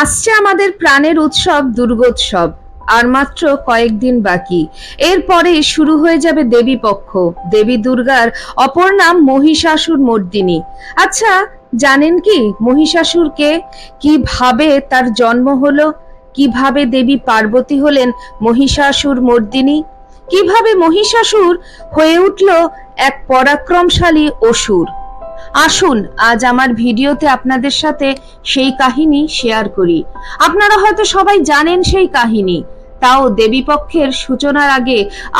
আসছে আমাদের প্রাণের উৎসব, দুর্গোৎসব। আর মাত্র কয়েকদিন বাকি। এরপরে শুরু হয়ে যাবে দেবী পক্ষ। দেবী দুর্গার অপর নাম মহিষাসুর মর্দিনী। আচ্ছা জানেন কি মহিষাসুরকে কীভাবে তার জন্ম হলো? কীভাবে দেবী পার্বতী হলেন মহিষাসুর মর্দিনী? কীভাবে মহিষাসুর হয়ে উঠল এক পরাক্রমশালী অসুর? আসুন, আজ আমার ভিডিওতে আপনাদের সাথে সেই কাহিনী শেয়ার করি। আপনারা হয়তো সবাই জানেন সেই কাহিনী। তাও দেবীপক্ষের সূচনার আগে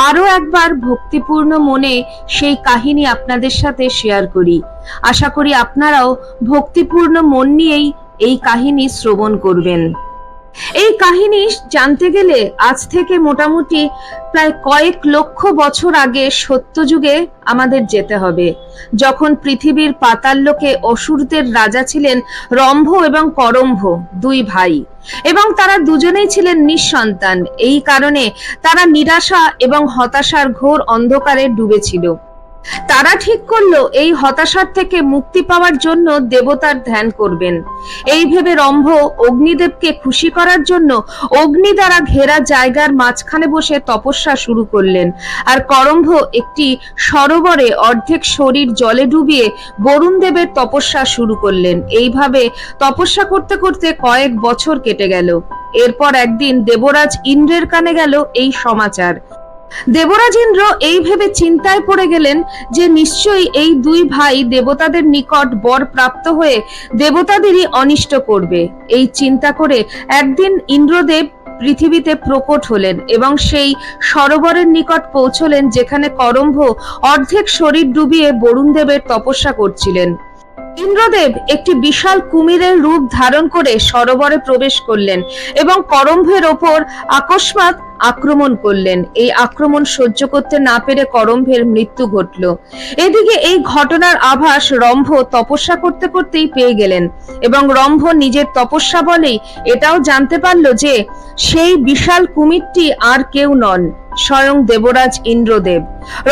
আরও একবার ভক্তিপূর্ণ মনে সেই কাহিনী আপনাদের সাথে শেয়ার করি। আশা করি আপনারাও ভক্তিপূর্ণ মন নিয়েই এই কাহিনী শ্রবণ করবেন। এই কাহিনী জানতে গেলে আজ থেকে মোটামুটি প্রায় কয়েক লক্ষ বছর আগে সত্যযুগে আমাদের যেতে হবে। যখন পৃথিবীর পাতাল লোকে অসুরদের রাজা ছিলেন রম্ভ এবং করম্ভ, দুই ভাই। এবং তারা দুজনেই ছিলেন নিঃসন্তান। এই কারণে তারা নিরাশা এবং হতাশার ঘোর অন্ধকারে ডুবেছিল। তারা ঠিক করল এই হতাশার থেকে মুক্তি পাওয়ার জন্য দেবতার ধ্যান করবেন। এই ভেবে রম্ভ অগ্নিদেবকে খুশি করার জন্য অগ্নি দ্বারা ঘেরা জায়গার মাঝখানে বসে তপস্যা শুরু করলেন। আর করম্ভ একটি সরোবরে অর্ধেক শরীর জলে ডুবিয়ে বরুণ দেবের তপস্যা শুরু করলেন। এইভাবে তপস্যা করতে করতে কয়েক বছর কেটে গেল। এরপর একদিন দেবরাজ ইন্দ্রের কানে গেল এই সমাচার। দেবরাজ ইন্দ্র এই ভেবে চিন্তায় পড়ে গেলেন যে নিশ্চয়ই এই দুই ভাই দেবতাদের নিকট বর প্রাপ্ত হয়ে দেবতাদেরই অনিষ্ট করবে। এই চিন্তা করে একদিন ইন্দ্রদেব পৃথিবীতে প্রকট হলেন এবং সেই সরোবরের নিকট পৌঁছলেন যেখানে করম্ভ অর্ধেক শরীর ডুবিয়ে বরুণ দেবের তপস্যা করছিলেন। ইন্দ্রদেব একটি বিশাল কুমিরের রূপ ধারণ করে সরোবরে প্রবেশ করলেন এবং করম্ভের ওপর আকস্মাৎ আক্রমণ করলেন। এই আক্রমণ সহ্য করতে না পেরে করম্ভের মৃত্যু ঘটল। এদিকে এই ঘটনার আভাস রম্ভ তপস্যা করতে করতেই পেয়ে গেলেন এবং রম্ভ নিজের তপস্যা বলেই এটাও জানতে পারল যে সেই বিশাল কুমিরটি আর কেউ নন, স্বয়ং দেবরাজ ইন্দ্রদেব।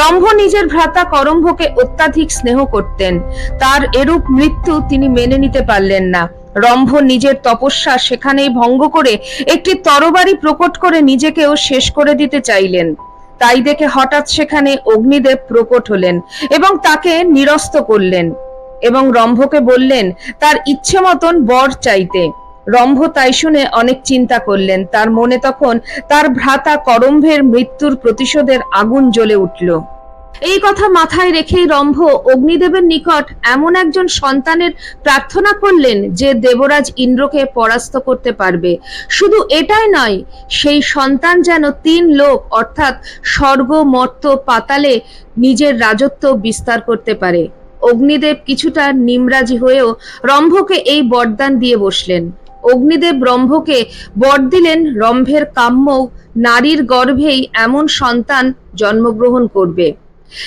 রম্ভ নিজের ভ্রাতা করম্ভকে অত্যাধিক স্নেহ করতেন। তার এরূপ মৃত্যু তিনি মেনে নিতে পারলেন না। রম্ভ নিজের তপস্যা সেখানেই ভঙ্গ করে একটি তরবারি প্রকট করে নিজেকেও শেষ করে দিতে চাইলেন। তাই দেখে হঠাৎ সেখানে অগ্নিদেব প্রকট হলেন এবং তাকে নিরস্ত করলেন এবং রম্ভকে বললেন, তার ইচ্ছে মতন বর চাইতে। রম্ভ তাই শুনে অনেক চিন্তা করলেন। তার মনে তখন তার ভ্রাতা করম্ভের মৃত্যুর প্রতিশোধের আগুন জ্বলে উঠল। এই কথা মাথায় রেখেই রম্ভ অগ্নিদেবের নিকট এমন একজন সন্তানের প্রার্থনা করলেন যে দেবরাজ ইন্দ্রকে পরাস্ত করতে পারবে। শুধু এটাই নয়, সেই সন্তান যেন তিন লোক, অর্থাৎ স্বর্গ, মর্ত, পাতালে নিজের রাজত্ব বিস্তার করতে পারে। অগ্নিদেব কিছুটা নিমরাজি হয়েও রম্ভকে এই বরদান দিয়ে বসলেন। অগ্নিদেব রম্ভকে বর দিলেন রম্ভের কাম্য নারীর গর্ভেই এমন সন্তান জন্মগ্রহণ করবে।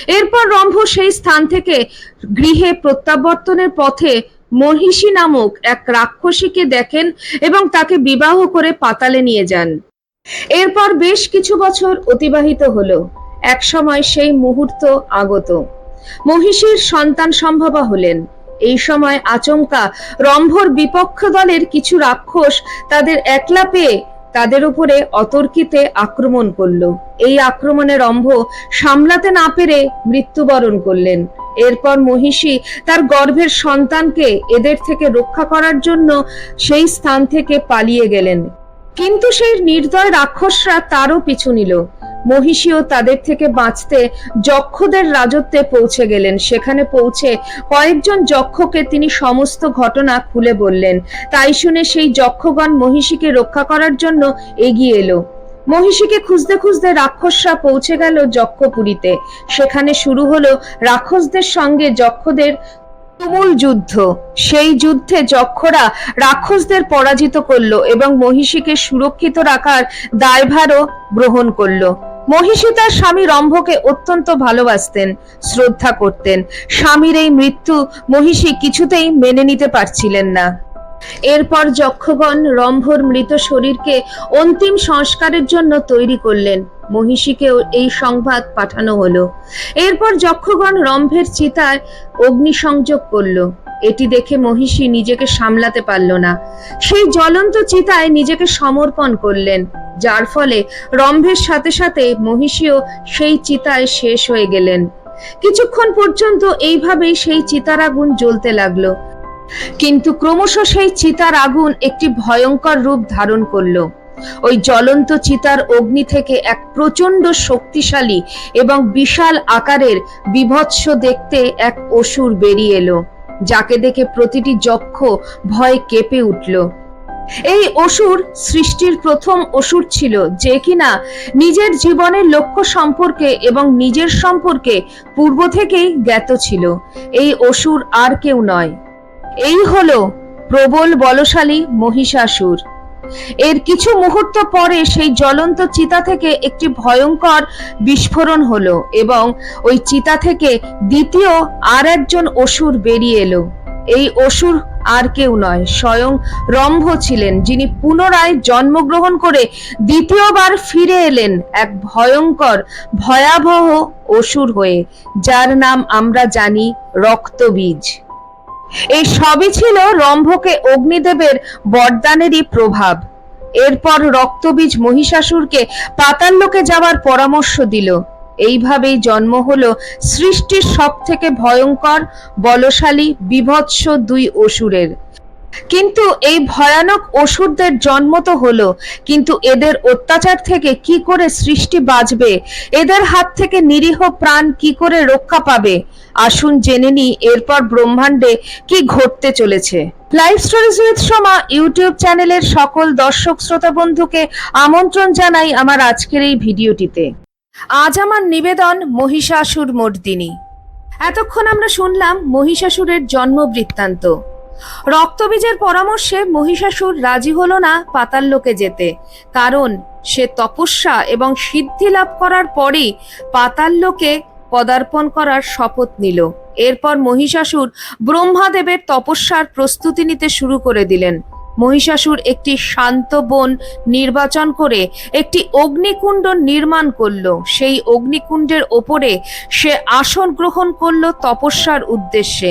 এরপর রম্ভ সেই স্থান থেকে গৃহে প্রত্যাবর্তনের পথে মহিষী নামক এক রাক্ষসীকে দেখেন এবং তাকে বিবাহ করে পাতালে নিয়ে যান। এরপর বেশ কিছু বছর অতিবাহিত হলো। এক সময় সেই মুহূর্ত আগত। মহিষীর সন্তান সম্ভবা হলেন। এই সময় আচমকা রম্ভর বিপক্ষ দলের কিছু রাক্ষস তাদের একলা পেয়ে তাদের উপরে অতর্কিতে আক্রমণ করল। এই আক্রমণের অম্ভ সামলাতে না পেরে মৃত্যুবরণ করলেন। এরপর মহিষী তার গর্ভের সন্তানকে এদের থেকে রক্ষা করার জন্য সেই স্থান থেকে পালিয়ে গেলেন। কিন্তু সেই নির্দয় রাক্ষসরা তারও পিছু নিল। মহিষীও তাদের থেকে বাঁচতে যক্ষদের রাজত্বে পৌঁছে গেলেন। সেখানে পৌঁছে কয়েকজন যক্ষকে তিনি সমস্ত ঘটনা খুলে বললেন। তাই শুনে সেই যক্ষগণ মহিষীকে রক্ষা করার জন্য এগিয়ে এলো। মহিষীকে খুঁজতে খুঁজতে রাক্ষসরা পৌঁছে গেল যক্ষপুরীতে। সেখানে শুরু হলো রাক্ষসদের সঙ্গে যক্ষদের তুমুল যুদ্ধ। সেই যুদ্ধে যক্ষরা রাক্ষসদের পরাজিত করল এবং মহিষীকে সুরক্ষিত রাখার দায়ভারও গ্রহণ করল। মহিষী তার স্বামী রম্ভকে অত্যন্ত ভালোবাসতেন, শ্রদ্ধা করতেন। স্বামীর এই মৃত্যু মহিষী কিছুতেই মেনে নিতে পারছিলেন না। এরপর যক্ষগণ রম্ভর মৃত শরীরকে অন্তিম সংস্কারের জন্য তৈরি করলেন। মহিষীকেও এই সংবাদ পাঠানো হলো। এরপর যক্ষগণ রম্ভের চিতায় অগ্নিসংযোগ করল। এটি দেখে মহিষী নিজেকে সামলাতে পারল না। সেই জ্বলন্ত চিতায় নিজেকে সমর্পণ করলেন। যার ফলে রম্ভের সাথে সাথে মহিষীও সেই চিতায় শেষ হয়ে গেলেন। কিছুক্ষণ পর্যন্ত এইভাবেই সেই চিতার আগুন জ্বলতে লাগল। কিন্তু ক্রমশ সেই চিতার আগুন একটি ভয়ঙ্কর রূপ ধারণ করল। ওই জ্বলন্ত চিতার অগ্নি থেকে এক প্রচণ্ড শক্তিশালী এবং বিশাল আকারের বিভৎস দেখতে এক অসুর বেরিয়ে এলো, যাকে দেখে প্রতিটি যক্ষ ভয়ে কেঁপে উঠল। এই অসুর সৃষ্টির প্রথম অসুর ছিল যে কিনা নিজের জীবনের লক্ষ্য সম্পর্কে এবং নিজের সম্পর্কে পূর্ব থেকেই জ্ঞাত ছিল। এই অসুর আর কেউ নয়। এই হলো প্রবল বলশালী মহিষাসুর। এর কিছু মুহূর্ত পরে সেই জ্বলন্ত চিতা থেকে একটি ভয়ঙ্কর বিস্ফোরণ হলো এবং ওই চিতা থেকে দ্বিতীয় আর একজন অসুর বেরিয়ে এলো। এই অসুর আর কেউ নয়, স্বয়ং রম্ভ ছিলেন, যিনি পুনরায় জন্মগ্রহণ করে দ্বিতীয়বার ফিরে এলেন এক ভয়ঙ্কর, ভয়াবহ অসুর হয়ে, যার নাম আমরা জানি রক্তবীজ। এই সবই ছিল রম্ভকে অগ্নিদেবের বরদানেরই প্রভাব। এরপর রক্তবীজ মহিষাসুরকে পাতাললোকে যাওয়ার পরামর্শ দিল। এইভাবেই জন্ম হল সৃষ্টির সব থেকে ভয়ঙ্কর, বলশালী, বিভৎস দুই অসুরের। কিন্তু এই ভয়ানক অসুরদের জন্ম তো হলো, কিন্তু এদের অত্যাচার থেকে কি করে সৃষ্টি বাঁচবে? এদের হাত থেকে নিরীহ প্রাণ কি করে রক্ষা পাবে? আসুন জেনে নিই, এরপর ব্রহ্মাণ্ডে কি ঘটতে চলেছে। Live stories with Soma YouTube চ্যানেলের সকল দর্শক শ্রোতা বন্ধুকে আমন্ত্রণ জানাই আমার আজকের এই ভিডিওটিতে। আজ আমার নিবেদন মহিষাসুর মর্দিনী এতক্ষণ আমরা শুনলাম মহিষাসুরের জন্ম বৃত্তান্ত রক্তবীজের পরামর্শে মহিষাসুর রাজি হল না পাতাল লোকে যেতে। কারণ সে তপস্যা এবং সিদ্ধি লাভ করার পরেই পাতাল লোকে পদার্পণ করার শপথ নিল। এরপর মহিষাসুর ব্রহ্মাদেবের তপস্যার প্রস্তুতি নিতে শুরু করে দিলেন। মহিষাসুর একটি শান্ত বন নির্বাচন করে একটি অগ্নিকুণ্ড নির্মাণ করল। সেই অগ্নিকুণ্ডের ওপরে সে আসন গ্রহণ করল তপস্যার উদ্দেশ্যে।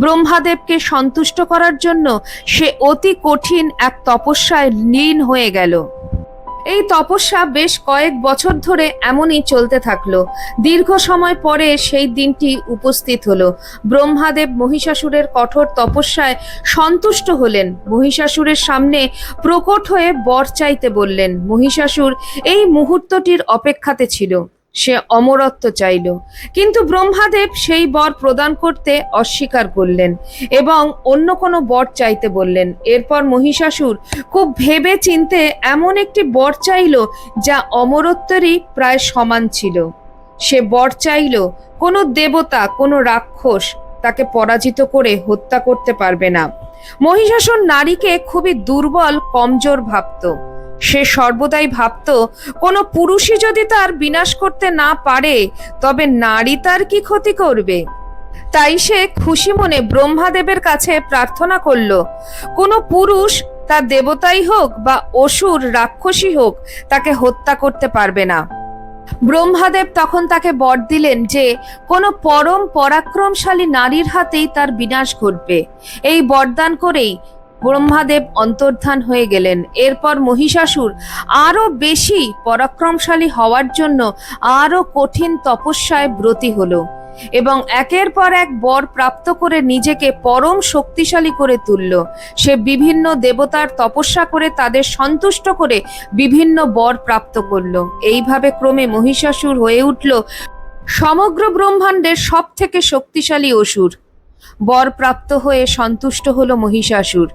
ব্রহ্মাদেবকে সন্তুষ্ট করার জন্য সে অতি কঠিন এক তপস্যায় লীন হয়ে গেল। এই তপস্যা বেশ কয়েক বছর ধরে এমনই চলতে থাকল। দীর্ঘ সময় পরে সেই দিনটি উপস্থিত হলো। ব্রহ্মাদেব মহিষাসুরের কঠোর তপস্যায় সন্তুষ্ট হলেন। মহিষাসুরের সামনে প্রকট হয়ে বর চাইতে বললেন, মহিষাসুর, এই মুহূর্তটির অপেক্ষাতে ছিল। সে অমরত্ব চাইল। কিন্তু ব্রহ্মাদেব সেই বর প্রদান করতে অস্বীকার করলেন এবং অন্য কোনো বর চাইতে বললেন। এরপর মহিষাসুর খুব ভেবে চিনতে এমন একটি বর চাইল যা অমরত্বেরই প্রায় সমান ছিল। সে বর চাইল, কোনো দেবতা, কোনো রাক্ষস তাকে পরাজিত করে হত্যা করতে পারবে না। মহিষাসুর নারীকে খুবই দুর্বল, কমজোর ভাবত। সে সর্বদাই ভাবত, কোনো পুরুষই যদি তার বিনাশ করতে না পারে, তবে নারী তার কি ক্ষতি করবে? তাই সে খুশি মনে ব্রহ্মাদেবের কাছে প্রার্থনা করল, কোনো পুরুষ তা দেবতাই হোক বা অসুর, রাক্ষসী হোক, তাকে হত্যা করতে পারবে না। ব্রহ্মাদেব তখন তাকে বর দিলেন যে, কোনো পরম পরাক্রমশালী নারীর হাতেই তার বিনাশ ঘটবে। এই বরদান করেই ব্রহ্মাদেব অন্তর্ধান হয়ে গেলেন। এরপর মহিষাসুর আরও বেশি পরাক্রমশালী হওয়ার জন্য আরও কঠিন তপস্যায় ব্রতী হলো এবং একের পর এক বর প্রাপ্ত করে নিজেকে পরম শক্তিশালী করে তুলল। সে বিভিন্ন দেবতার তপস্যা করে তাদের সন্তুষ্ট করে বিভিন্ন বর প্রাপ্ত করল। এইভাবে ক্রমে মহিষাসুর হয়ে উঠল সমগ্র ব্রহ্মাণ্ডের সব থেকে শক্তিশালী অসুর। বর প্রাপ্ত হয়ে সন্তুষ্ট হলো মহিষাসুর।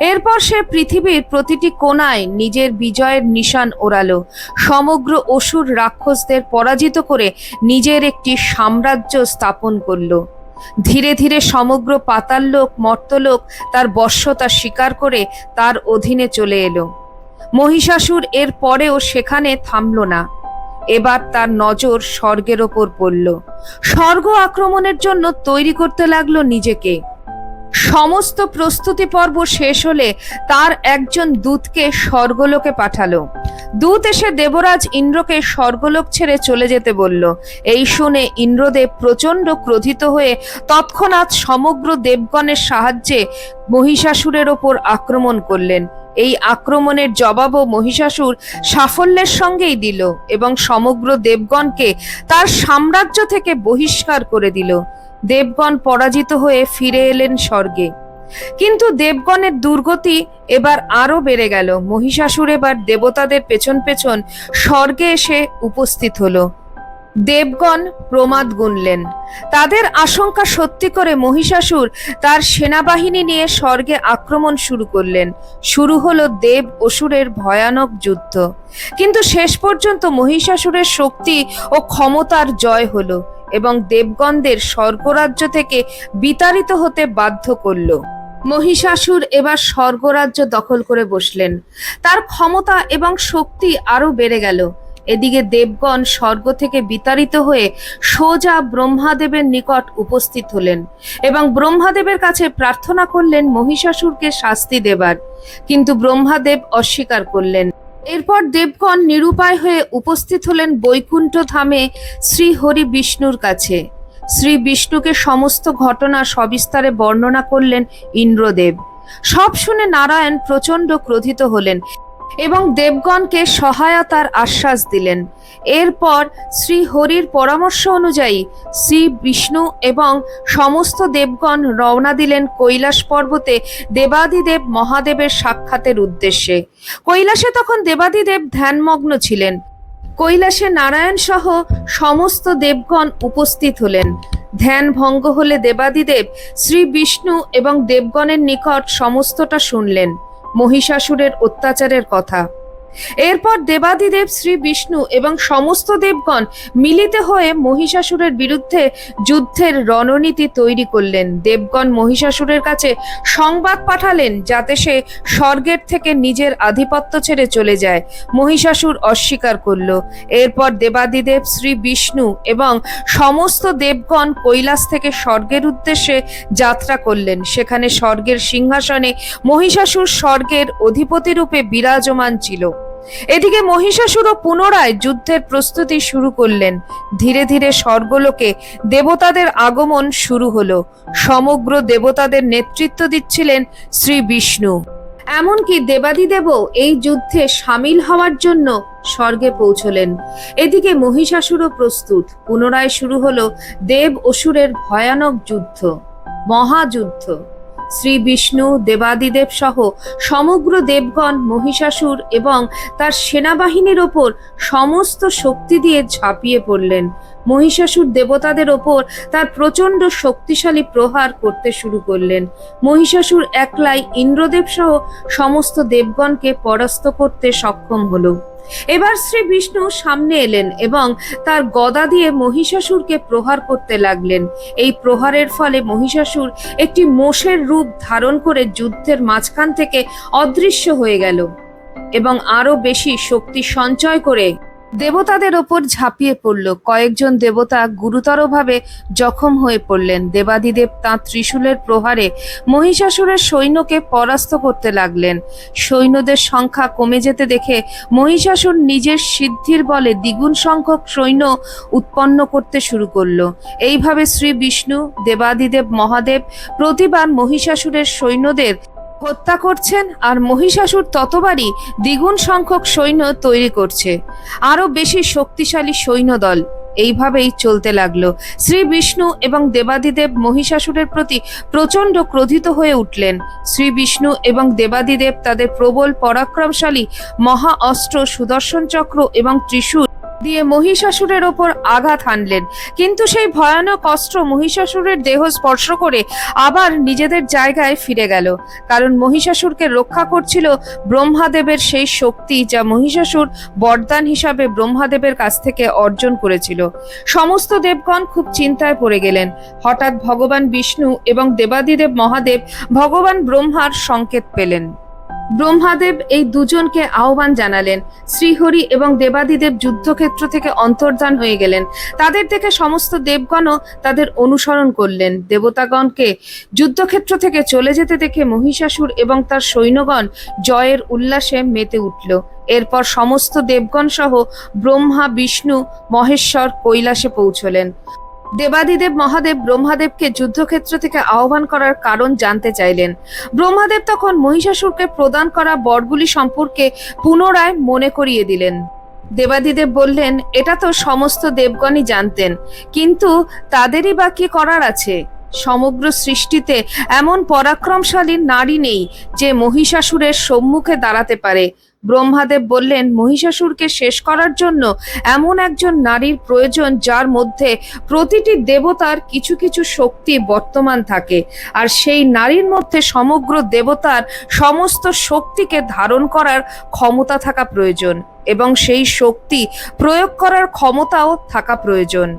এরপর সে পৃথিবীর প্রতিটি কোনায় নিজের বিজয়ের নিশান ওড়ালো। সমগ্র অসুর রাক্ষসদের পরাজিত করে নিজের একটি সাম্রাজ্য স্থাপন করল। ধীরে ধীরে সমগ্র পাতাললোক, মর্তলোক তার বশ্যতা স্বীকার করে তার অধীনে চলে এলো। মহিষাসুর এর পরেও সেখানে থামল না। এবার তার নজর স্বর্গের ওপর পড়ল। স্বর্গ আক্রমণের জন্য তৈরি করতে লাগল নিজেকে। সমস্ত প্রস্তুতি পর্ব শেষ হলে তার একজন দূতকে স্বর্গলোকে পাঠালো। দূত এসে দেবরাজ ইন্দ্রকে স্বর্গলোক ছেড়ে চলে যেতে বলল। এই শুনে ইন্দ্রদেব প্রচণ্ড ক্রোধিত হয়ে তৎক্ষণাৎ সমগ্র দেবগণের সাহায্যে মহিষাসুরের ওপর আক্রমণ করলেন। এই আক্রমণের জবাবও মহিষাসুর সাফল্যের সঙ্গেই দিল এবং সমগ্র দেবগণকে তার সাম্রাজ্য থেকে বহিষ্কার করে দিল। দেবগণ পরাজিত হয়ে ফিরে এলেন স্বর্গে। কিন্তু দেবগণের দুর্গতি এবার আরও বেড়ে গেল। মহিষাসুর এবার দেবতাদের পেছন পেছন স্বর্গে এসে উপস্থিত হলো। দেবগণ প্রমাদ গুনলেন। তাদের আশঙ্কা সত্যি করে মহিষাসুর তার সেনাবাহিনী নিয়ে স্বর্গে আক্রমণ শুরু করলেন। শুরু হলো দেব অসুরের ভয়ানক যুদ্ধ। কিন্তু শেষ পর্যন্ত মহিষাসুরের শক্তি ও ক্ষমতার জয় হলো এবং দেবগণদের স্বর্গরাজ্য থেকে বিতাড়িত হতে বাধ্য করল। মহিষাসুর এবার স্বর্গরাজ্য দখল করে বসলেন। তার ক্ষমতা এবং শক্তি আরও বেড়ে গেল। এদিকে দেবগণ স্বর্গ থেকে বিতাড়িত হয়ে সোজা ব্রহ্মাদেবের নিকট উপস্থিত হলেন এবং ব্রহ্মাদেবের কাছে প্রার্থনা করলেন মহিষাসুরকে শাস্তি দেবার। কিন্তু ব্রহ্মাদেব অস্বীকার করলেন। এরপর দেবগণ নিরুপায় হয়ে উপস্থিত হলেন বৈকুণ্ঠ ধামে শ্রী হরি বিষ্ণুর কাছে। শ্রী বিষ্ণুকে সমস্ত ঘটনা সবিস্তারে বর্ণনা করলেন ইন্দ্রদেব। সব শুনে নারায়ণ প্রচণ্ড ক্রোধিত হলেন। এবং দেবগণকে সহায়তার আশ্বাস দিলেন। এরপর শ্রী হরির পরামর্শ অনুযায়ী শ্রী বিষ্ণু এবং সমস্ত দেবগণ রওনা দিলেন কৈলাস পর্বতে দেবাদিদেব মহাদেবের সাক্ষাতের উদ্দেশ্যে। কৈলাসে তখন দেবাদিদেব ধ্যানমগ্ন ছিলেন। কৈলাসে নারায়ণ সহ সমস্ত দেবগণ উপস্থিত হলেন। ধ্যান ভঙ্গ হলে দেবাদিদেব শ্রী বিষ্ণু এবং দেবগণের নিকট সমস্তটা শুনলেন। মহিষাসুরের অত্যাচারের কথা। এরপর দেবাদিদেব শ্রী বিষ্ণু এবং সমস্ত দেবগণ মিলিত হয়ে মহিষাসুরের বিরুদ্ধে যুদ্ধের রণনীতি তৈরি করলেন। দেবগণ মহিষাসুরের কাছে সংবাদ পাঠালেন যাতে সে স্বর্গের থেকে নিজের আধিপত্য ছেড়ে চলে যায়। মহিষাসুর অস্বীকার করল। এরপর দেবাদিদেব শ্রী বিষ্ণু এবং সমস্ত দেবগণ কৈলাস থেকে স্বর্গের উদ্দেশ্যে যাত্রা করলেন। সেখানে স্বর্গের সিংহাসনে মহিষাসুর স্বর্গের অধিপতি রূপে বিরাজমান ছিল। এদিকে মহিষাসুরও পুনরায় যুদ্ধের প্রস্তুতি শুরু করলেন। ধীরে ধীরে স্বর্গলোকে দেবতাদের আগমন শুরু হলো। সমগ্র দেবতাদের নেতৃত্ব দিচ্ছিলেন শ্রী বিষ্ণু। এমনকি দেবাদিদেবও এই যুদ্ধে সামিল হওয়ার জন্য স্বর্গে পৌঁছলেন। এদিকে মহিষাসুরও প্রস্তুত। পুনরায় শুরু হলো দেব অসুরের ভয়ানক যুদ্ধ। মহাযুদ্ধ। শ্রী বিষ্ণু, দেবাদিদেব সহ সমগ্র দেবগণ, মহিষাসুর এবং তার সেনাবাহিনীর ওপর সমস্ত শক্তি দিয়ে ঝাঁপিয়ে পড়লেন। মহিষাসুর দেবতাদের ওপর তার প্রচণ্ড শক্তিশালী প্রহার করতে শুরু করলেন। মহিষাসুর একলাই ইন্দ্রদেব সহ সমস্ত দেবগণকে পরাস্ত করতে সক্ষম হলো। এবার শ্রী বিষ্ণু সামনে এলেন এবং তার গদা দিয়ে মহিষাসুরকে প্রহার করতে লাগলেন। এই প্রহারের ফলে মহিষাসুর একটি মোষের রূপ ধারণ করে যুদ্ধের মাঝখান থেকে অদৃশ্য হয়ে গেল এবং আরও বেশি শক্তি সঞ্চয় করে দেবতাদের ওপর ঝাঁপিয়ে পড়ল। কয়েকজন দেবতা গুরুতরভাবে জখম হয়ে পড়লেন। দেবাদিদেব তাঁর ত্রিশূলের প্রহারে মহিষাসুরের সৈন্যকে পরাস্ত করতে লাগলেন। সৈন্যদের সংখ্যা কমে যেতে দেখে মহিষাসুর নিজের সিদ্ধির বলে দ্বিগুণ সংখ্যক সৈন্য উৎপন্ন করতে শুরু করল। এইভাবে শ্রী বিষ্ণু, দেবাদিদেব, মহাদেব প্রতিবার মহিষাসুরের সৈন্যদের হত্যা করছেন আর মহিষাসুর ততবারই দ্বিগুণ সংখ্যক সৈন্য তৈরি করছে। আরও বেশি শক্তিশালী সৈন্যদল এইভাবেই চলতে লাগল। শ্রী বিষ্ণু এবং দেবাদিদেব মহিষাসুরের প্রতি প্রচণ্ড ক্রোধিত হয়ে উঠলেন। শ্রী বিষ্ণু এবং দেবাদিদেব তাদের প্রবল পরাক্রমশালী মহা অস্ত্র সুদর্শন চক্র এবং ত্রিশূল দিয়ে মহিষাসুরের ওপর আঘাত হানলেন। কিন্তু সেই ভয়ানক অস্ত্র মহিষাসুরের দেহ স্পর্শ করে আবার নিজেদের জায়গায় ফিরে গেল। কারণ মহিষাসুরকে রক্ষা করছিল ব্রহ্মাদেবের সেই শক্তি যা মহিষাসুর বরদান হিসাবে ব্রহ্মাদেবের কাছ থেকে অর্জন করেছিল। সমস্ত দেবগণ খুব চিন্তায় পড়ে গেলেন। হঠাৎ ভগবান বিষ্ণু এবং দেবাদিদেব মহাদেব ভগবান ব্রহ্মার সংকেত পেলেন। ব্রহ্মাদেব এই দুজনকে আহ্বান জানালেন। শ্রীহরি এবং দেবাদিদেব যুদ্ধক্ষেত্র থেকে অন্তর্ধান হয়ে গেলেন। তাদের দেখে সমস্ত দেবগণও তাদের অনুসরণ করলেন। দেবতাগণকে যুদ্ধক্ষেত্র থেকে চলে যেতে দেখে মহিষাসুর এবং তার সৈন্যগণ জয়ের উল্লাসে মেতে উঠল। এরপর সমস্ত দেবগণ সহ ব্রহ্মা, বিষ্ণু, মহেশ্বর কৈলাসে পৌঁছলেন। দেবাদিদেব মহাদেব ব্রহ্মাদেবকে যুদ্ধক্ষেত্র থেকে আহ্বান করার কারণ জানতে চাইলেন। ব্রহ্মাদেব তখন মহিষাসুরকে প্রদান করা বরগুলি সম্পর্কে পুনরায় মনে করিয়ে দিলেন। দেবাদিদেব বললেন, এটা তো সমস্ত দেবগণই জানতেন, কিন্তু তাদেরই বা কি করার আছে? সমগ্র সৃষ্টিতে এমন পরাক্রমশালী নারী নেই যে মহিষাসুরের সম্মুখে দাঁড়াতে পারে। ব্রহ্মাদেব বললেন, মহিষাসুরকে শেষ করার জন্য এমন একজন নারীর প্রয়োজন যার মধ্যে প্রতিটি দেবতার কিছু কিছু শক্তি বর্তমান থাকে। আর সেই নারীর মধ্যে সমগ্র দেবতার সমস্ত শক্তিকে ধারণ করার ক্ষমতা থাকা প্রয়োজন এবং সেই শক্তি প্রয়োগ করার ক্ষমতাও থাকা প্রয়োজন।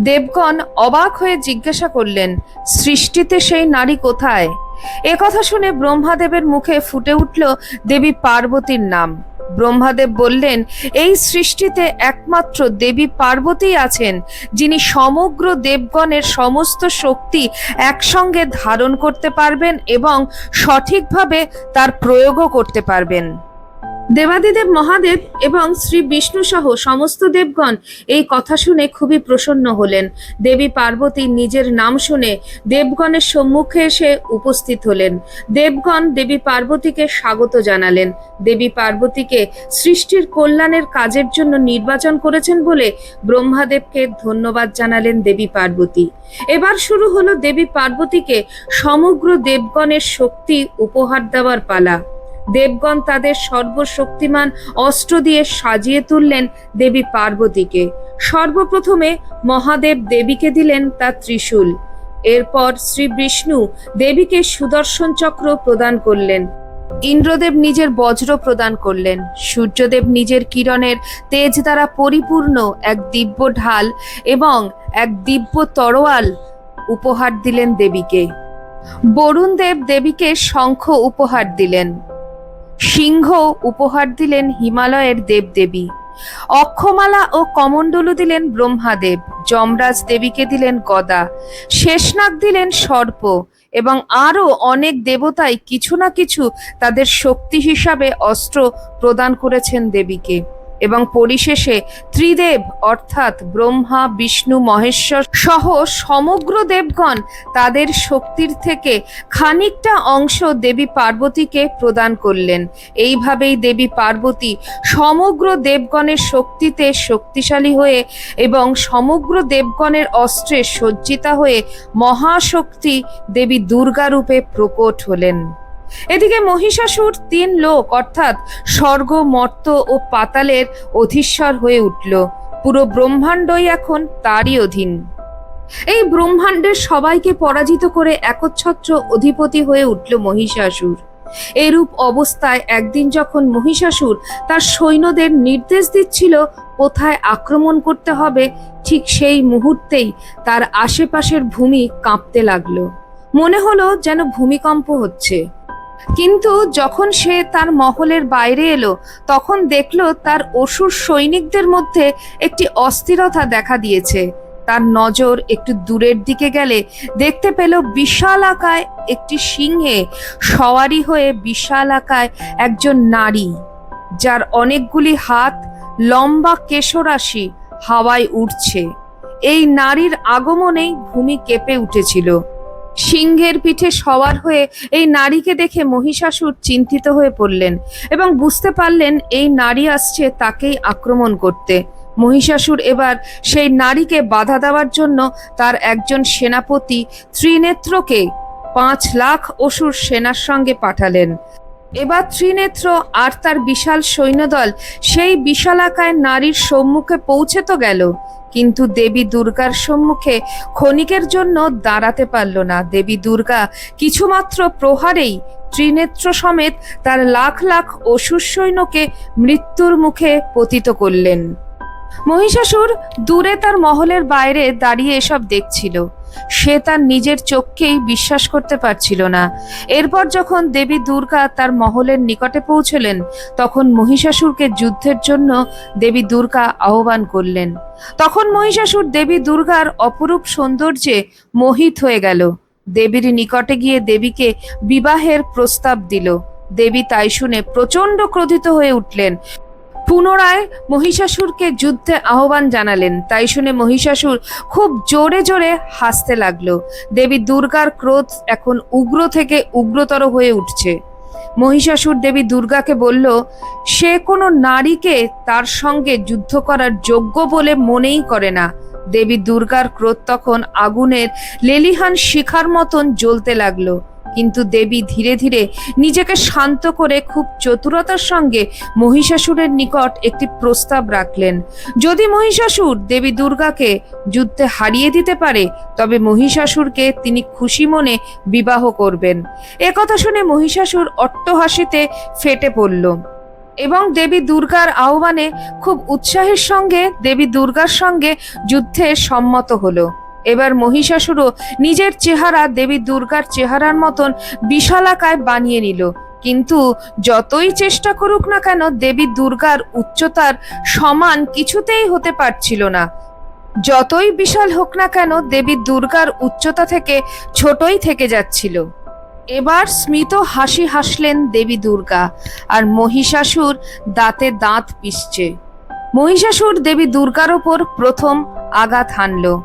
দেবগণ অবাক হয়ে জিজ্ঞাসা করলেন, সৃষ্টিতে সেই নারী কোথায়? কথা শুনে ব্রহ্মাদেবের মুখে ফুটে উঠল দেবী পার্বতীর নাম। ব্রহ্মাদেব বললেন, এই সৃষ্টিতে একমাত্র দেবী পার্বতী আছেন, যিনি সমগ্র দেবগণের সমস্ত শক্তি একসঙ্গে ধারণ করতে পারবেন এবং সঠিকভাবে তার প্রয়োগও করতে পারবেন। দেবাদিদেব মহাদেব এবং শ্রী বিষ্ণু সহ সমস্ত দেবগণ এই কথা শুনে খুবই প্রসন্ন হলেন। দেবী পার্বতী নিজের নাম শুনে দেবগণের সম্মুখে এসে উপস্থিত হলেন। দেবগণ দেবী পার্বতীকে স্বাগত জানালেন। দেবী পার্বতীকে সৃষ্টির কল্যাণের কাজের জন্য নির্বাচন করেছেন বলে ব্রহ্মাদেবকে ধন্যবাদ জানালেন দেবী পার্বতী। এবার শুরু হলো দেবী পার্বতীকে সমগ্র দেবগণের শক্তি উপহার দেওয়ার পালা। দেবগণ তাদের সর্বশক্তিমান অস্ত্র দিয়ে সাজিয়ে তুললেন দেবী পার্বতীকে। সর্বপ্রথমে মহাদেব দেবীকে দিলেন তার ত্রিশূল। এরপর শ্রী বিষ্ণু দেবীকে সুদর্শন চক্র প্রদান করলেন। ইন্দ্রদেব নিজের বজ্র প্রদান করলেন। সূর্যদেব নিজের কিরণের তেজ দ্বারা পরিপূর্ণ এক দিব্য ঢাল এবং এক দিব্য তরোয়াল উপহার দিলেন দেবীকে। বরুণ দেব দেবীকে শঙ্খ উপহার দিলেন। সিংহ উপহার দিলেন হিমালয়ের দেবদেবী। অক্ষমালা ও কমণ্ডলু দিলেন ব্রহ্মাদেব। যমরাজ দেবীকে দিলেন গদা। শেষনাগ দিলেন সর্প এবং আরও অনেক দেবতাই কিছু না কিছু তাদের শক্তি হিসাবে অস্ত্র প্রদান করেছেন দেবীকে। এবং পরিশেষে ত্রিদেব অর্থাৎ ব্রহ্মা, বিষ্ণু, মহেশ্বর সহ সমগ্র দেবগণ তাদের শক্তির থেকে খানিকটা অংশ দেবী পার্বতীকে প্রদান করলেন। এইভাবেই দেবী পার্বতী সমগ্র দেবগণের শক্তিতে শক্তিশালী হয়ে এবং সমগ্র দেবগণের অস্ত্রে সজ্জিতা হয়ে মহাশক্তি দেবী দুর্গা রূপে প্রকট হলেন। এদিকে মহিষাসুর তিন লোক, অর্থাৎ স্বর্গ, মর্ত ও পাতালের অধীশ্বর হয়ে উঠল। পুরো ব্রহ্মাণ্ডই এখন তারই অধীন। এই ব্রহ্মাণ্ডের সবাইকে পরাজিত করে একচ্ছত্র অধিপতি হয়ে উঠল মহিষাসুর। এরূপ অবস্থায় একদিন যখন মহিষাসুর তার সৈন্যদের নির্দেশ দিচ্ছিল কোথায় আক্রমণ করতে হবে, ঠিক সেই মুহূর্তেই তার আশেপাশের ভূমি কাঁপতে লাগল। মনে হলো যেন ভূমিকম্প হচ্ছে। কিন্তু যখন সে তার মহলের বাইরে এলো, তখন দেখল তার অসুর সৈনিকদের মধ্যে একটি অস্থিরতা দেখা দিয়েছে। তার নজর একটু দূরের দিকে গেলে দেখতে পেল বিশাল আকায় একটি সিংহে সওয়ারি হয়ে বিশাল আকায় একজন নারী, যার অনেকগুলি হাত, লম্বা কেশরাশি হাওয়ায় উঠছে এই নারীর আগমনেই ভূমি কেঁপে উঠেছিল। সিংহের পিঠে সওয়ার হয়ে এই নারীকে দেখে মহিষাসুর চিন্তিত হয়ে পড়লেন এবং বুঝতে পারলেন এই নারী আসছে তাকেই আক্রমণ করতে। মহিষাসুর এবার সেই নারীকে বাধা দেওয়ার জন্য তার একজন সেনাপতি ত্রিনেত্রকে পাঁচ লাখ অসুর সেনার সঙ্গে পাঠালেন। এবার ত্রিনেত্র আর তার বিশাল সৈন্যদল সেই বিশালাকায় নারীর সম্মুখে পৌঁছে তো গেল। কিন্তু দেবী দুর্গার সম্মুখে ক্ষণিকের জন্য দাঁড়াতে পারল না। দেবী দুর্গা কিছুমাত্র প্রহারেই ত্রিনেত্র সমেত তার লাখ লাখ অসুর সৈন্যকে মৃত্যুর মুখে পতিত করলেন। মহিষাসুর দূরে তার মহলের বাইরে দাঁড়িয়ে এসব দেখছিল। সে তার নিজের চোখকেই বিশ্বাস করতে পারছিল না। এরপর যখন দেবী দুর্গা তার মহলের নিকটে পৌঁছলেন, তখন মহিষাসুরকে যুদ্ধের জন্য দেবী দুর্গা আহ্বান করলেন। তখন মহিষাসুর দেবী দুর্গার অপরূপ সৌন্দর্যে মোহিত হয়ে গেল। দেবীর নিকটে গিয়ে দেবীকে বিবাহের প্রস্তাব দিল। দেবী তাই শুনে প্রচণ্ড ক্রোধিত হয়ে উঠলেন। পুনরায় মহিষাসুরকে যুদ্ধে আহ্বান জানালেন। তাই শুনে মহিষাসুর খুব জোরে জোরে হাসতে লাগল। দেবী দুর্গার ক্রোধ এখন উগ্র থেকে উগ্রতর হয়ে উঠছে। মহিষাসুর দেবী দুর্গাকে বলল, সে কোনো নারীকে তার সঙ্গে যুদ্ধ করার যোগ্য বলে মনেই করে না। দেবী দুর্গার ক্রোধ তখন আগুনের লেলিহান শিখার মতন জ্বলতে লাগল। কিন্তু দেবী ধীরে ধীরে নিজেকে শান্ত করে খুব চতুরতার সঙ্গে মহিষাসুরের নিকট একটি প্রস্তাব রাখলেন। যদি মহিষাসুর দেবী দুর্গাকে যুদ্ধে হারিয়ে দিতে পারে, তবে মহিষাসুরকে তিনি খুশি মনে বিবাহ করবেন। একথা শুনে মহিষাসুর অট্টহাসিতে ফেটে পড়ল এবং দেবী দুর্গার আহ্বানে খুব উৎসাহের সঙ্গে দেবী দুর্গার সঙ্গে যুদ্ধে সম্মত হলো। এবার মহিষাসুরও নিজের চেহারা দেবী দুর্গার চেহারার মতন বিশালাকায় বানিয়ে নিল। কিন্তু যতই চেষ্টা করুক না কেন, দেবী দুর্গার উচ্চতার সমান কিছুতেই হতে পারছিল না। যতই বিশাল হোক না কেন, দেবী দুর্গার উচ্চতা থেকে ছোটই থেকে যাচ্ছিল। এবার স্মিত হাসি হাসলেন দেবী দুর্গা আর মহিষাসুর দাঁতে দাঁত পিষছে। মহিষাসুর দেবী দুর্গার ওপর প্রথম আঘাত হানলো।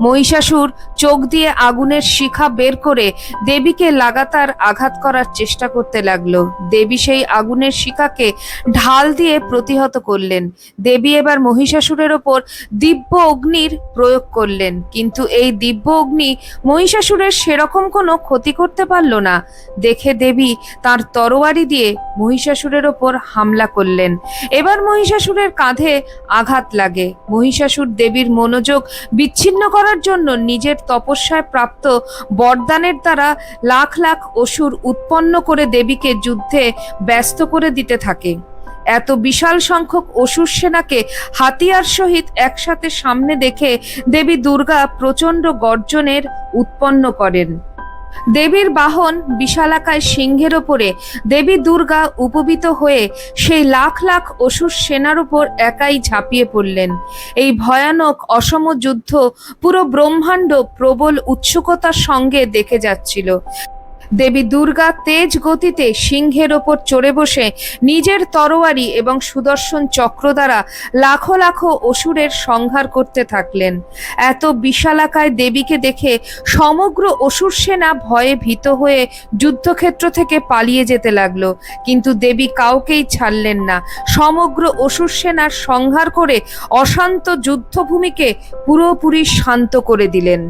মহিষাসুর চোখ দিয়ে আগুনের শিখা বের করে দেবীকে লাগাতার আঘাত করার চেষ্টা করতে লাগল। দেবী সেই আগুনের শিখাকে ঢাল দিয়ে প্রতিহত করলেন। দেবী এবার মহিষাসুরের ওপর দিব্য অগ্নির প্রয়োগ করলেন। কিন্তু এই দিব্য অগ্নি মহিষাসুরের সেরকম কোনো ক্ষতি করতে পারল না। দেখে দেবী তার তরোয়ারি দিয়ে মহিষাসুরের ওপর হামলা করলেন। এবার মহিষাসুরের কাঁধে আঘাত লাগে। মহিষাসুর দেবীর মনোযোগ বিচ্ছিন্ন জন্য নিজের তপস্যায় প্রাপ্ত বরদানের দ্বারা লাখ লাখ অসুর উৎপন্ন করে দেবীকে যুদ্ধে ব্যস্ত করে দিতে থাকে। এত বিশাল সংখ্যক অসুর সেনাকে হাতিয়ার সহিত একসাথে সামনে দেখে দেবী দুর্গা প্রচণ্ড গর্জনের উৎপন্ন করেন। দেবীর বাহন বিশালাকায় সিংহের ওপরে, দেবী দুর্গা উপবিত হয়ে সেই লাখ লাখ অসুর সেনার উপর একাই ঝাঁপিয়ে পড়লেন। এই ভয়ানক অসম যুদ্ধ পুরো ব্রহ্মাণ্ড প্রবল উৎসুকতার সঙ্গে দেখে যাচ্ছিল। দেবী দুর্গা তেজ গতিতে সিংহের ওপর চড়ে বসে নিজের তরোয়ারি এবং সুদর্শন চক্র দ্বারা লাখো লাখো অসুরের সংহার করতে থাকলেন। এত বিশালাকায় দেবীকে দেখে সমগ্র অসুর সেনা ভয়ে ভীত হয়ে যুদ্ধক্ষেত্র থেকে পালিয়ে যেতে লাগল। কিন্তু দেবী কাউকেই ছাড়লেন না। সমগ্র অসুর সেনার সংহার করে অশান্ত যুদ্ধভূমিকে পুরোপুরি শান্ত করে দিলেন।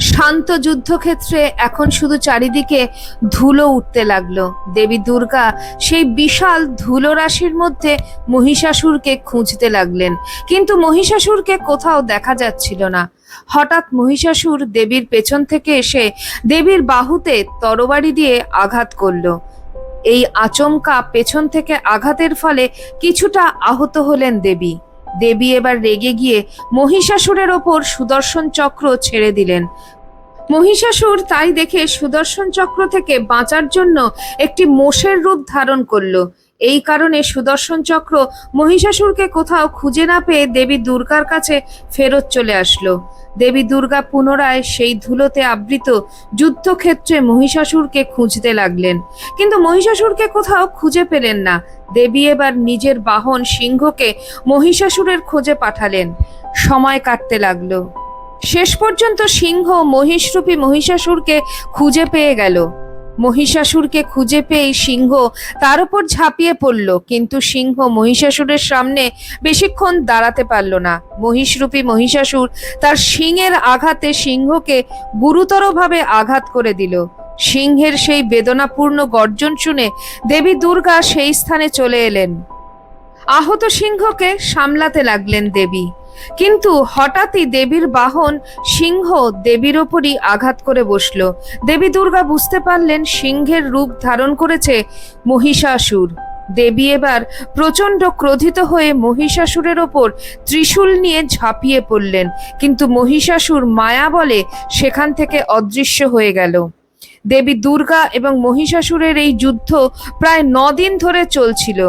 শান্ত যুদ্ধক্ষেত্রে এখন শুধু চারিদিকে ধুলো উঠতে লাগল। দেবী দুর্গা সেই বিশাল ধুলো রাশির মধ্যে মহিষাসুরকে খুঁজতে লাগলেন। কিন্তু মহিষাসুরকে কোথাও দেখা যাচ্ছিল না। হঠাৎ মহিষাসুর দেবীর পেছন থেকে এসে দেবীর বাহুতে তরবারি দিয়ে আঘাত করল। এই আচমকা পেছন থেকে আঘাতের ফলে কিছুটা আহত হলেন দেবী। দেবী এবার রেগে গিয়ে মহিষাসুরের ওপর সুদর্শন চক্র ছেড়ে দিলেন। মহিষাসুর তাই দেখে সুদর্শন চক্র থেকে বাঁচার জন্য একটি মোষের রূপ ধারণ করল। এই কারণে সুদর্শন চক্র মহিষাসুরকে কোথাও খুঁজে না পেয়ে দেবী দুর্গার কাছে ফেরত চলে আসলো। দেবী দুর্গা পুনরায় সেই ধুলোতে আবৃত যুদ্ধক্ষেত্রে মহিষাসুরকে খুঁজতে লাগলেন। কিন্তু মহিষাসুরকে কোথাও খুঁজে পেলেন না। দেবী এবার নিজের বাহন সিংহকে মহিষাসুরের খোঁজে পাঠালেন। সময় কাটতে লাগল। শেষ পর্যন্ত সিংহ মহিষরূপী মহিষাসুরকে খুঁজে পেয়ে গেল। মহিষাসুরকে খুঁজে পেয়ে সিংহ তার উপর ঝাঁপিয়ে পড়ল, কিন্তু সিংহ মহিষাসুরের সামনে বেশিক্ষণ দাঁড়াতে পারল না। মহিষরূপী মহিষাসুর তার শিংয়ের আঘাতে সিংহকে গুরুতরভাবে আঘাত করে দিল। সিংহের সেই বেদনাপূর্ণ গর্জন শুনে দেবী দুর্গা সেই স্থানে চলে এলেন। আহত সিংহকে সামলাতে লাগলেন দেবী। কিন্তু হঠাৎই দেবীর বাহন সিংহ দেবীর ওপরই আঘাত করে বসল। দেবী দুর্গা বুঝতে পারলেন সিংহের রূপ ধারণ করেছে মহিষাসুর। দেবী এবার প্রচণ্ড ক্রোধিত হয়ে মহিষাসুরের ওপর ত্রিশূল নিয়ে ঝাঁপিয়ে পড়লেন, কিন্তু মহিষাসুর মায়া বলে সেখান থেকে অদৃশ্য হয়ে গেল। দেবী দুর্গা এবং মহিষাসুরের এই যুদ্ধ প্রায় দিন ধরে চলছিল।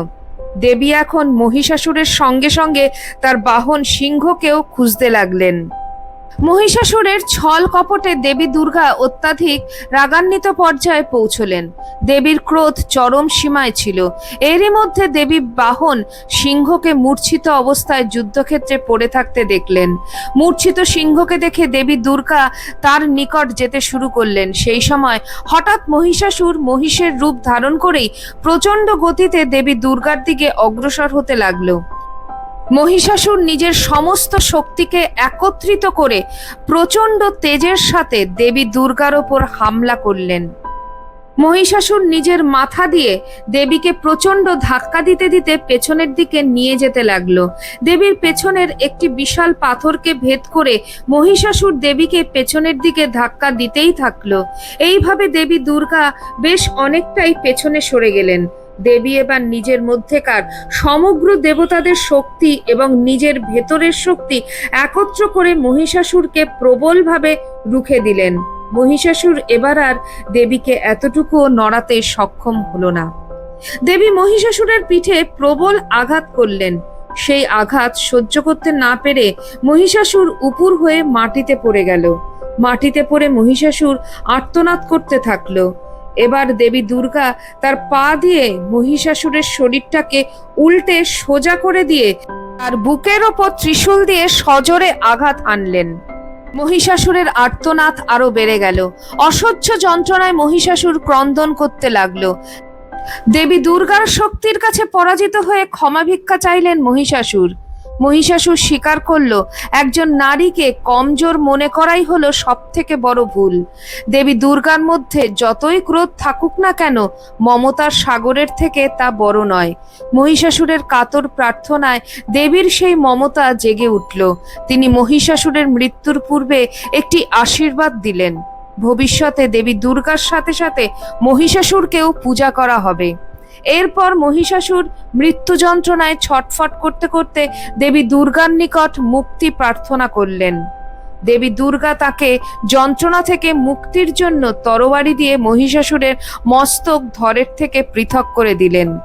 দেবী এখন মহিষাসুরের সঙ্গে সঙ্গে তার বাহন সিংহকেও খুঁজতে লাগলেন। মহিষাসুরের ছল কপটে দেবী দুর্গা অত্যাধিক রাগান্বিত পর্যায়ে পৌঁছলেন। দেবীর ক্রোধ চরম সীমায় ছিল। এরই মধ্যে দেবী বাহন সিংহকে মূর্ছিত অবস্থায় যুদ্ধক্ষেত্রে পড়ে থাকতে দেখলেন। মূর্ছিত সিংহকে দেখে দেবী দুর্গা তার নিকট যেতে শুরু করলেন। সেই সময় হঠাৎ মহিষাসুর মহিষের রূপ ধারণ করেই প্রচণ্ড গতিতে দেবী দুর্গার দিকে অগ্রসর হতে লাগল। মহিষাসুর নিজের সমস্ত শক্তিকে একত্রিত করে প্রচণ্ড তেজের সাথে দেবী দুর্গার ওপর হামলা করলেন। মহিষাসুর নিজের মাথা দিয়ে দেবীকে প্রচণ্ড ধাক্কা দিতে দিতে পেছনের দিকে নিয়ে যেতে লাগল। দেবীর পেছনের একটি বিশাল পাথরকে ভেদ করে মহিষাসুর দেবীকে পেছনের দিকে ধাক্কা দিতেই থাকল। এইভাবে দেবী দুর্গা বেশ অনেকটাই পেছনে সরে গেলেন। দেবী এবার নিজের মধ্যেকার সমগ্র দেবতাদের শক্তি এবং নিজের ভেতরের শক্তি একত্র করে মহিষাসুরকে প্রবলভাবে রুখে দিলেন। মহিষাসুর এবার আর দেবীকে এতটুকুও নড়াতে সক্ষম হলো না। দেবী মহিষাসুরের পিঠে প্রবল আঘাত করলেন। সেই আঘাত সহ্য করতে না পেরে মহিষাসুর উপুর হয়ে মাটিতে পড়ে গেল। মাটিতে পড়ে মহিষাসুর আর্তনাদ করতে থাকল। এবার দেবী দুর্গা তার পা দিয়ে মহিষাসুরের শরীরটাকে উল্টে সোজা করে দিয়ে তার বুকের ওপর ত্রিশূল দিয়ে সজোরে আঘাত আনলেন। মহিষাসুরের আর্তনাদ আরও বেড়ে গেল। অসহ্য যন্ত্রণায় মহিষাসুর ক্রন্দন করতে লাগল। দেবী দুর্গার শক্তির কাছে পরাজিত হয়ে ক্ষমা ভিক্ষা চাইলেন মহিষাসুর। মহিষাসুর স্বীকার করল, একজন নারীকে কমজোর মনে করাই হলো সব থেকে বড় ভুল। দেবী দুর্গার মধ্যে যতই ক্রোধ থাকুক না কেন, মমতার সাগরের থেকে তা বড় নয়। মহিষাসুরের কাতর প্রার্থনায় দেবীর সেই মমতা জেগে উঠল। তিনি মহিষাসুরের মৃত্যুর পূর্বে একটি আশীর্বাদ দিলেন। ভবিষ্যতে দেবী দুর্গার সাথে সাথে মহিষাসুরকেও পূজা করা হবে। এরপর মহিষাসুর মৃত্যু যন্ত্রণায় ছটফট করতে করতে দেবী দুর্গার নিকট মুক্তি প্রার্থনা করলেন। দেবী দুর্গা তাকে যন্ত্রণা থেকে মুক্তির জন্য তরবারি দিয়ে মহিষাসুরের মস্তক ধরের থেকে পৃথক করে দিলেন।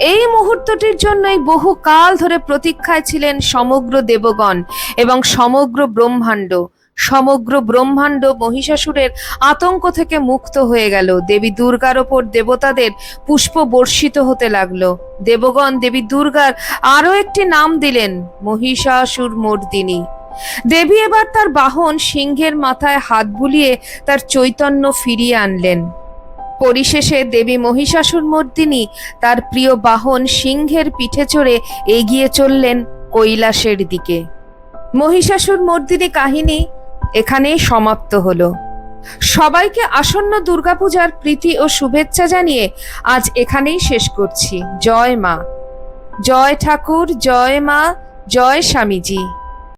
এই মুহূর্তটির জন্যই বহু কাল ধরে প্রতীক্ষায় ছিলেন সমগ্র দেবগণ এবং সমগ্র ব্রহ্মাণ্ড। সমগ্র ব্রহ্মাণ্ড মহিষাসুরের আতঙ্ক থেকে মুক্ত হয়ে গেল। দেবী দুর্গার ওপর দেবতাদের পুষ্প বর্ষিত হতে লাগল। দেবগণ দেবী দুর্গার আরও একটি নাম দিলেন, মহিষাসুর মর্দিনী। দেবী এবার তার বাহন সিংহের মাথায় হাত বুলিয়ে তার চৈতন্য ফিরিয়ে আনলেন। পরিশেষে দেবী মহিষাসুর মর্দিনী তার প্রিয় বাহন সিংহের পিঠে চড়ে এগিয়ে চললেন কৈলাসের দিকে। মহিষাসুর মর্দিনী কাহিনী এখানেই সমাপ্ত হলো। সবাইকে আসন্ন দুর্গাপূজার প্রীতি ও শুভেচ্ছা জানিয়ে আজ এখানেই শেষ করছি। জয় মা। জয় ঠাকুর, জয় মা, জয় স্বামীজি।